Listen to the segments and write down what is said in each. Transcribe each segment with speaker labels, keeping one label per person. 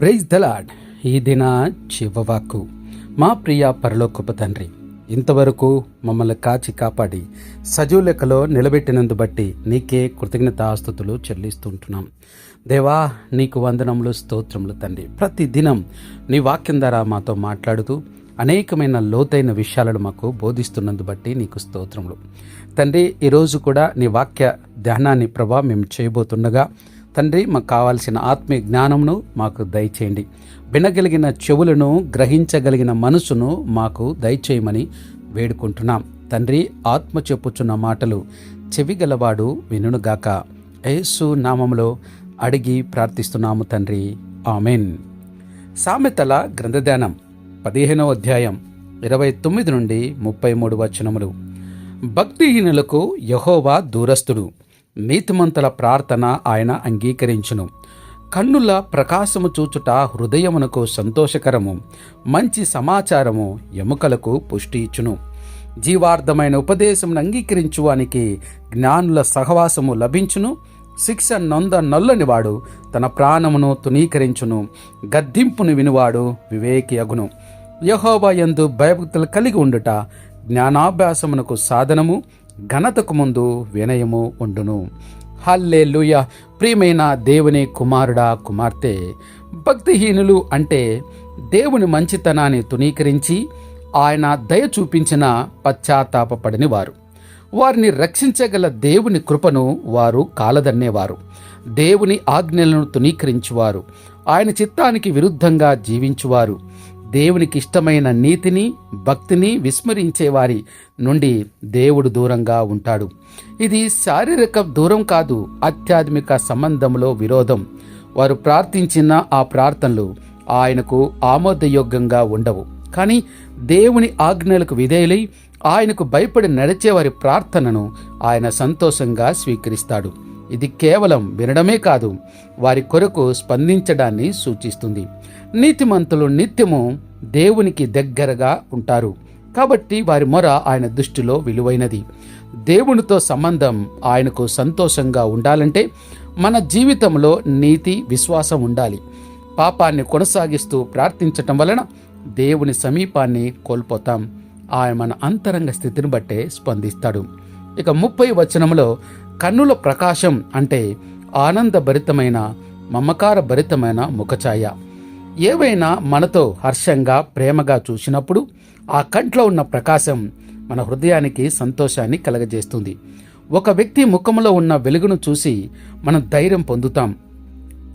Speaker 1: Praise the Lord ఈ దిన చివవాకు మా ప్రియ పరలోకపు తండ్రి ఇంతవరకు మమ్మల్ని కాచి కాపాడి సజీవ లెక్కలో నిలబెట్టినందు బట్టి నీకే కృతజ్ఞతాస్తుతులు చెల్లిస్తుంటున్నాం. దేవా నీకు వందనములు స్తోత్రములు తండ్రి. ప్రతి దినం నీ వాక్యం ద్వారా మాతో మాట్లాడుతూ అనేకమైన లోతైన విషయాలను మాకు బోధిస్తున్నందు బట్టి నీకు స్తోత్రములు. తండ్రి ఈరోజు కూడా నీ వాక్య ధ్యానాన్ని ప్రభా మేము చేయబోతుండగా తండ్రి మాకు కావాల్సిన ఆత్మీయ జ్ఞానమును మాకు దయచేయండి. వినగలిగిన చెవులను గ్రహించగలిగిన మనసును మాకు దయచేయమని వేడుకుంటున్నాం. తండ్రి ఆత్మ చెప్పుచున్న మాటలు చెవిగలవాడు వినుగాక యేసు నామములో అడిగి ప్రార్థిస్తున్నాము తండ్రి. ఆమెన్. సామెతల గ్రంథధ్యానం పదిహేనవ అధ్యాయం ఇరవై తొమ్మిది నుండి ముప్పై మూడు వచనములు. భక్తిహీనులకు యహోవా దూరస్తుడు నీతిమంతుల ప్రార్థన ఆయన అంగీకరించును. కన్నుల ప్రకాశము చూచుట హృదయమునకు సంతోషకరము మంచి సమాచారము ఎముకలకు పుష్టి ఇచ్చును జీవార్థమైన ఉపదేశమును అంగీకరించువానికి జ్ఞానుల సహవాసము లభించును. శిక్ష నొంద నొల్లనివాడు తన ప్రాణమును తునీకరించును గద్దింపును వినివాడు వివేకి అగును. యహోబా ఎందు భయభక్తులు కలిగి ఉండుట జ్ఞానాభ్యాసమునకు సాధనము ఘనతకు ముందు వినయము ఉండును. హల్లే ప్రియమైన దేవుని కుమారుడా కుమార్తె భక్తిహీనులు అంటే దేవుని మంచితనాన్ని తునీకరించి ఆయన దయ చూపించిన పశ్చాత్తాపపడని వారు వారిని రక్షించగల దేవుని కృపను వారు కాలదన్నేవారు. దేవుని ఆజ్ఞలను తునీకరించువారు ఆయన చిత్తానికి విరుద్ధంగా జీవించువారు. దేవునికి ఇష్టమైన నీతిని భక్తిని విస్మరించే వారి నుండి దేవుడు దూరంగా ఉంటాడు. ఇది శారీరక దూరం కాదు ఆధ్యాత్మిక సంబంధంలో విరోధం. వారు ప్రార్థించిన ఆ ప్రార్థనలు ఆయనకు ఆమోదయోగ్యంగా ఉండవు. కానీ దేవుని ఆజ్ఞలకు విధేయులై ఆయనకు భయపడి నడిచే వారి ప్రార్థనను ఆయన సంతోషంగా స్వీకరిస్తాడు. ఇది కేవలం వినడమే కాదు వారి కొరకు స్పందించడాన్ని సూచిస్తుంది. నీతిమంతులు నిత్యము దేవునికి దగ్గరగా ఉంటారు. కాబట్టి వారి మొర ఆయన దృష్టిలో విలువైనది. దేవునితో సంబంధం ఆయనకు సంతోషంగా ఉండాలంటే మన జీవితంలో నీతి విశ్వాసం ఉండాలి. పాపాన్ని కొనసాగిస్తూ ప్రార్థించటం వలన దేవుని సమీపాన్ని కోల్పోతాం. ఆయన మన అంతరంగ స్థితిని బట్టే స్పందిస్తాడు. ఇక ముప్పై వచనంలో కన్నుల ప్రకాశం అంటే ఆనందభరితమైన మమకార భరితమైన ముఖఛాయ. ఏవైనా మనతో హర్షంగా ప్రేమగా చూసినప్పుడు ఆ కంట్లో ఉన్న ప్రకాశం మన హృదయానికి సంతోషాన్ని కలగజేస్తుంది. ఒక వ్యక్తి ముఖంలో ఉన్న వెలుగును చూసి మనం ధైర్యం పొందుతాం.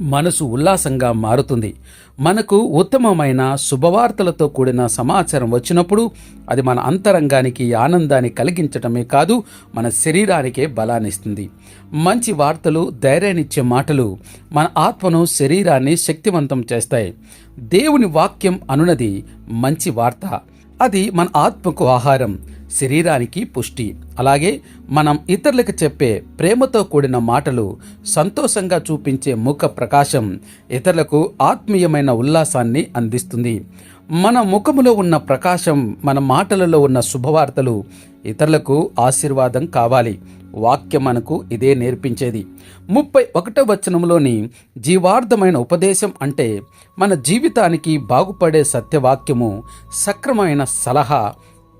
Speaker 1: మనసు ఉల్లాసంగా మారుతుంది. మనకు ఉత్తమమైన శుభవార్తలతో కూడిన సమాచారం వచ్చినప్పుడు అది మన అంతరంగానికి ఆనందాన్ని కలిగించటమే కాదు మన శరీరానికే బలాన్నిస్తుంది. మంచి వార్తలు ధైర్యాన్నిచ్చే మాటలు మన ఆత్మను శరీరాన్ని శక్తివంతం చేస్తాయి. దేవుని వాక్యం అనునది మంచి వార్త. అది మన ఆత్మకు ఆహారం శరీరానికి పుష్టి. అలాగే మనం ఇతరులకు చెప్పే ప్రేమతో కూడిన మాటలు సంతోషంగా చూపించే ముఖ ప్రకాశం ఇతరులకు ఆత్మీయమైన ఉల్లాసాన్ని అందిస్తుంది. మన ముఖములో ఉన్న ప్రకాశం మన మాటలలో ఉన్న శుభవార్తలు ఇతరులకు ఆశీర్వాదం కావాలి. వాక్యం మనకు ఇదే నేర్పించేది. ముప్పై ఒకటో వచనంలోని జీవార్థమైన ఉపదేశం అంటే మన జీవితానికి బాగుపడే సత్యవాక్యము సక్రమైన సలహా.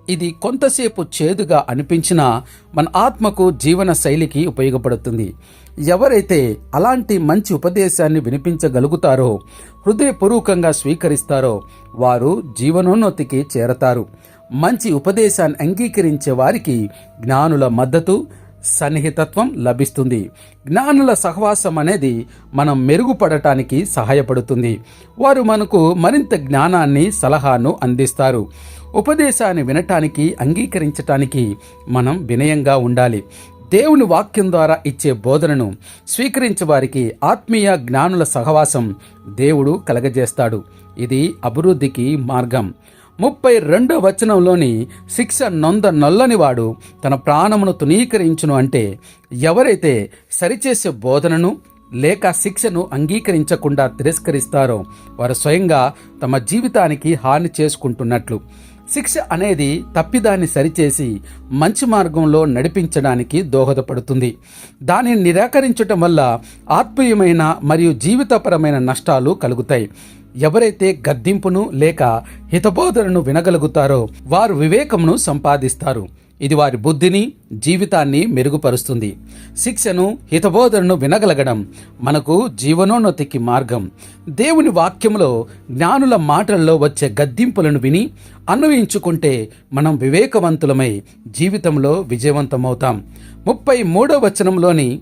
Speaker 1: ఇది కొంతసేపు చేదుగా అనిపించినా మన ఆత్మకు జీవన శైలికి ఉపయోగపడుతుంది. ఎవరైతే అలాంటి మంచి ఉపదేశాన్ని వినిపించగలుగుతారో హృదయపూర్వకంగా స్వీకరిస్తారో వారు జీవనోన్నతికి చేరతారు. మంచి ఉపదేశాన్ని అంగీకరించే వారికి జ్ఞానుల మద్దతు సన్నిహితత్వం లభిస్తుంది. జ్ఞానుల సహవాసం అనేది మనం మెరుగుపడటానికి సహాయపడుతుంది. వారు మనకు మరింత జ్ఞానాన్ని సలహాను అందిస్తారు. ఉపదేశాన్ని వినటానికి అంగీకరించటానికి మనం వినయంగా ఉండాలి. దేవుని వాక్యం ద్వారా ఇచ్చే బోధనను స్వీకరించే వారికి ఆత్మీయ జ్ఞానుల సహవాసం దేవుడు కలగజేస్తాడు. ఇది అభివృద్ధికి మార్గం. ముప్పై రెండో వచనంలోని శిక్ష నొంద నొల్లనివాడు తన ప్రాణమును తునీకరించును అంటే ఎవరైతే సరిచేసే బోధనను లేక శిక్షను అంగీకరించకుండా తిరస్కరిస్తారో వారు స్వయంగా తమ జీవితానికి హాని చేసుకుంటున్నట్లు. శిక్ష అనేది తప్పిదాన్ని సరిచేసి మంచి మార్గంలో నడిపించడానికి దోహదపడుతుంది. దానిని నిరాకరించటం వల్ల ఆత్మీయమైన మరియు జీవితపరమైన నష్టాలు కలుగుతాయి. ఎవరైతే గద్దింపును లేక హితబోధనను వినగలుగుతారో వారు వివేకమును సంపాదిస్తారు. ఇది వారి బుద్ధిని జీవితాన్ని మెరుగుపరుస్తుంది. శిక్షను హితబోధనను వినగలగడం మనకు జీవనోన్నతికి మార్గం. దేవుని వాక్యంలో జ్ఞానుల మాటల్లో వచ్చే గద్దింపులను విని అన్వయించుకుంటే మనం వివేకవంతులమై జీవితంలో విజయవంతమవుతాం. ముప్పై మూడో వచనంలోని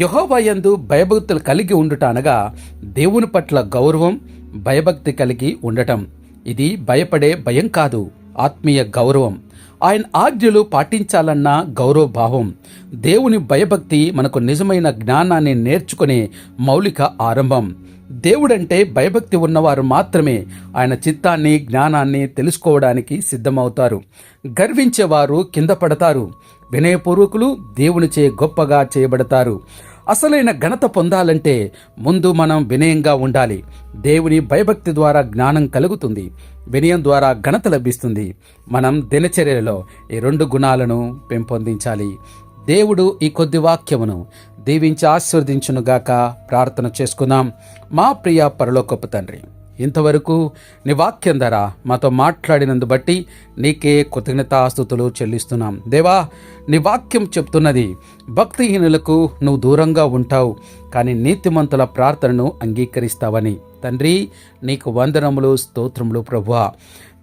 Speaker 1: యహోవయందు భయభక్తులు కలిగి ఉండుట అనగా దేవుని పట్ల గౌరవం భయభక్తి కలిగి ఉండటం. ఇది భయపడే భయం కాదు ఆత్మీయ గౌరవం. ఆయన ఆజ్ఞలు పాటించాలన్న గౌరవభావం. దేవుని భయభక్తి మనకు నిజమైన జ్ఞానాన్ని నేర్చుకునే మౌలిక ఆరంభం. దేవుడంటే భయభక్తి ఉన్నవారు మాత్రమే ఆయన చిత్తాన్ని జ్ఞానాన్ని తెలుసుకోవడానికి సిద్ధమవుతారు. గర్వించేవారు కింద పడతారు. వినయపూర్వకులు దేవునిచే గొప్పగా చేయబడతారు. అసలైన ఘనత పొందాలంటే ముందు మనం వినయంగా ఉండాలి. దేవుని భయభక్తి ద్వారా జ్ఞానం కలుగుతుంది. వినయం ద్వారా ఘనత లభిస్తుంది. మనం దినచర్యలలో ఈ రెండు గుణాలను పెంపొందించాలి. దేవుడు ఈ కొద్ది వాక్యమును దీవించి ఆశీర్వదించునుగాక ప్రార్థన చేసుకుందాం. మా ప్రియ పరలోకపు తండ్రి ఇంతవరకు నీ వాక్యం ధర మాతో మాట్లాడినందు బట్టి నీకే కృతజ్ఞతాస్తుతులు చెల్లిస్తున్నాం. దేవా నీ వాక్యం చెప్తున్నది భక్తిహీనులకు నువ్వు దూరంగా ఉంటావు కానీ నీతిమంతుల ప్రార్థనను అంగీకరిస్తావని. తండ్రి నీకు వందనములు స్తోత్రములు ప్రభువా.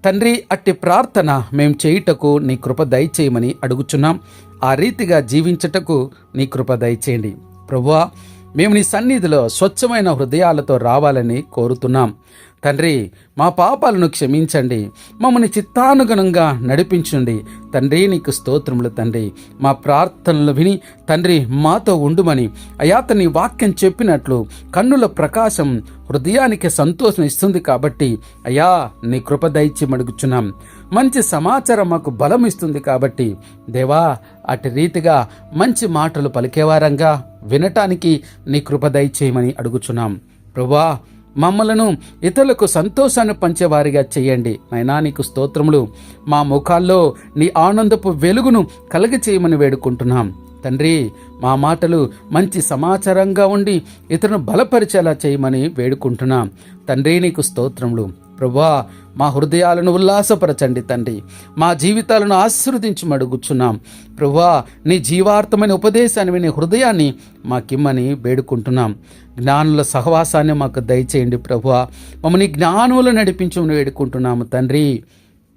Speaker 1: తండ్రి అట్టి ప్రార్థన మేం చేయుటకు నీ కృప దయచేయమని అడుగుచున్నాం. ఆ రీతిగా జీవించటకు నీ కృప దయచేయండి. ప్రభువా మేము నీ సన్నిధిలో స్వచ్ఛమైన హృదయాలతో రావాలని కోరుతున్నాం. తండ్రి మా పాపాలను క్షమించండి. మమ్మల్ని చిత్తానుగుణంగా నడిపించండి. తండ్రి నీకు స్తోత్రములు తండ్రి. మా ప్రార్థనలు విని తండ్రి మాతో ఉండుమని అయాతని వాక్యం చెప్పినట్లు కన్నుల ప్రకాశం హృదయానికి సంతోషం ఇస్తుంది కాబట్టి అయ్యా నీ కృప దయచి మడుగుచున్నాం మంచి సమాచారం మాకు బలం ఇస్తుంది కాబట్టి దేవా అటు రీతిగా మంచి మాటలు పలికేవారంగా వినటానికి నీ కృప దయచేయమని అడుగుచున్నాం. ప్రభా మమ్మలను ఇతరులకు సంతోషాన్ని పంచేవారిగా చేయండి. నైనా నీకు స్తోత్రములు. మా ముఖాల్లో నీ ఆనందపు వెలుగును కలగ చేయమని వేడుకుంటున్నాం. తండ్రి మా మాటలు మంచి సమాచారంగా ఉండి ఇతరును బలపరిచేలా చేయమని వేడుకుంటున్నాం. తండ్రి నీకు స్తోత్రములు. ప్రభా మా హృదయాలను ఉల్లాసపరచండి తండ్రి. మా జీవితాలను ఆశీర్వదించమడుగుచున్నాం ప్రభా నీ జీవార్థమైన ఉపదేశాన్ని విని హృదయాన్ని మాకిమ్మని వేడుకుంటున్నాం. జ్ఞానుల సహవాసాన్ని మాకు దయచేయండి ప్రభువా మమ్మల్ని జ్ఞానులు నడిపించమని వేడుకుంటున్నాము తండ్రి.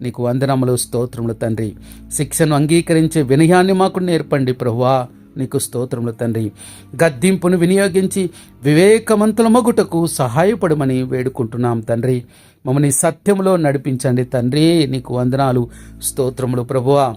Speaker 1: నీకు వందనములు స్తోత్రములు తండ్రి. శిక్షను అంగీకరించే వినయాన్ని మాకు నేర్పండి ప్రభువా నీకు స్తోత్రములు తండ్రి. గద్దింపును వినియోగించి వివేకవంతుల మగుటకు సహాయపడమని వేడుకుంటున్నాం తండ్రి. మమ్మల్ని సత్యంలో నడిపించండి. తండ్రి నీకు వందనాలు. స్తోత్రములు ప్రభువా.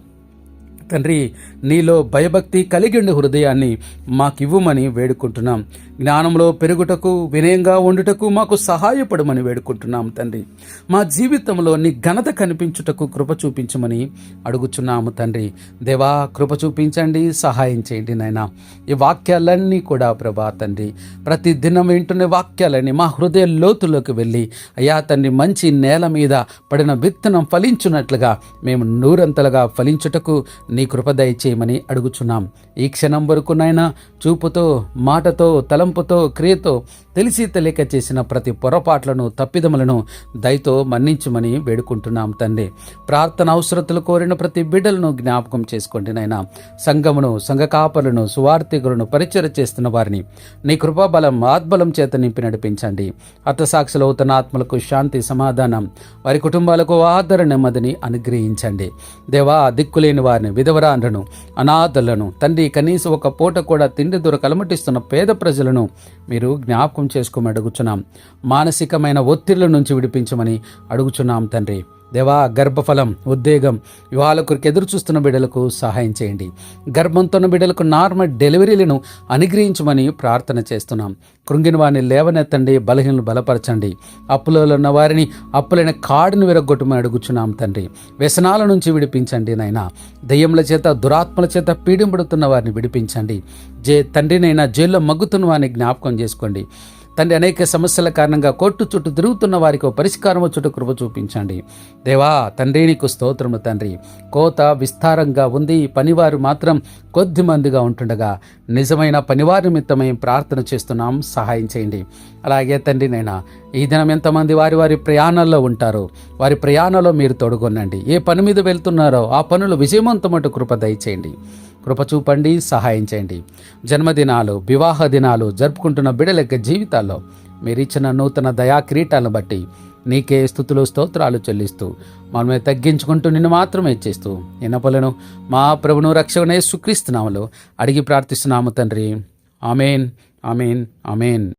Speaker 1: తండ్రి నీలో భయభక్తి కలిగిండు హృదయాన్ని మాకివ్వమని వేడుకుంటున్నాం. జ్ఞానంలో పెరుగుటకు వినయంగా ఉండుటకు మాకు సహాయపడమని వేడుకుంటున్నాం తండ్రి. మా జీవితంలో నీ ఘనత కనిపించుటకు కృప చూపించమని అడుగుచున్నాము తండ్రి. దేవా కృప చూపించండి సహాయం చేయండి నాయన. ఈ వాక్యాలన్నీ కూడా ప్రభా తండ్రి ప్రతి దినం వింటున్న వాక్యాలన్నీ మా హృదయ లోతులోకి వెళ్ళి అయ్యా తండ్రి మంచి నేల మీద పడిన విత్తనం ఫలించున్నట్లుగా మేము నూరంతలుగా ఫలించుటకు నీ కృప దయచేయమని అడుగుచున్నాం. ఈ క్షణం వరకు నాయన చూపుతో మాటతో తలం తలంపుతో క్రియతో తెలిసి తెలియక చేసిన ప్రతి పొరపాట్లను తప్పిదములను దయతో మన్నించమని వేడుకుంటున్నాం తండ్రి. ప్రార్థన అవసరతలు కోరిన ప్రతి బిడ్డలను జ్ఞాపకం చేసుకోండి నాయన. సంఘమును సంఘ కాపలను సువార్థికులను పరిచయ చేస్తున్న వారిని నీ కృపాబలం ఆత్బలం చేత నింపి నడిపించండి. అర్థసాక్షులు అవుతున్న ఆత్మలకు శాంతి సమాధానం వారి కుటుంబాలకు ఆదర నెమ్మదిని అనుగ్రహించండి. దేవా దిక్కులేని వారిని విధవరాండ్రను అనాథలను తండ్రి కనీసం ఒక పూట కూడా తిండి దొరక అలమటిస్తున్న పేద ప్రజలను మీరు జ్ఞాపకం చేసుకోమని అడుగుచున్నాం. మానసికమైన ఒత్తిళ్ళ నుంచి విడిపించమని అడుగుచున్నాం తండ్రి. దేవా గర్భఫలం ఉద్వేగం వివాహాలకు ఎదురు చూస్తున్న బిడ్డలకు సహాయం చేయండి. గర్భంతో ఉన్న బిడ్డలకు నార్మల్ డెలివరీలను అనుగ్రహించమని ప్రార్థన చేస్తున్నాం. కృంగిన వారిని లేవనెత్తండి బలహీనలు బలపరచండి. అప్పులలో ఉన్న వారిని అప్పులైన కాడును విరగొట్టమని అడుగుచున్నాం తండ్రి. వ్యసనాల నుంచి విడిపించండి నాయన. దయ్యముల చేత దురాత్మల చేత పీడింపడుతున్న వారిని విడిపించండి. జే తండ్రినైనా జైల్లో మగ్గుతున్న వారిని జ్ఞాపకం చేసుకోండి. తండ్రి అనేక సమస్యల కారణంగా కోర్టు చుట్టూ తిరుగుతున్న వారికి పరిష్కారం చుట్టూ కృప చూపించండి. దేవా తండ్రి నీకు స్తోత్రము తండ్రి. కోత విస్తారంగా ఉంది. పనివారు మాత్రం కొద్ది మందిగా ఉంటుండగా నిజమైన పనివారి నిమిత్తమై ప్రార్థన చేస్తున్నాం. సహాయం చేయండి. అలాగే తండ్రి నైనా ఈ దినం ఎంతమంది వారి వారి ప్రయాణాల్లో ఉంటారో వారి ప్రయాణంలో మీరు తొడుగొనండి. ఏ పని మీద వెళ్తున్నారో ఆ పనులు విజయవంతమటు కృప దయచేయండి. కృప చూపండి సహాయం చేయండి. జన్మదినాలు వివాహ దినాలు జరుపుకుంటున్న బిడలెక్క జీవితాల్లో మీరిచ్చిన నూతన దయా కిరీటాలను బట్టి నీకే స్థుతులు స్తోత్రాలు చెల్లిస్తూ మనమే తగ్గించుకుంటూ నిన్ను మాత్రమే చేస్తూ ఇన్నపలను మా ప్రభును రక్షకునే సుక్రీస్తునాములు అడిగి ప్రార్థిస్తున్నాము తండ్రి. Amen amen amen.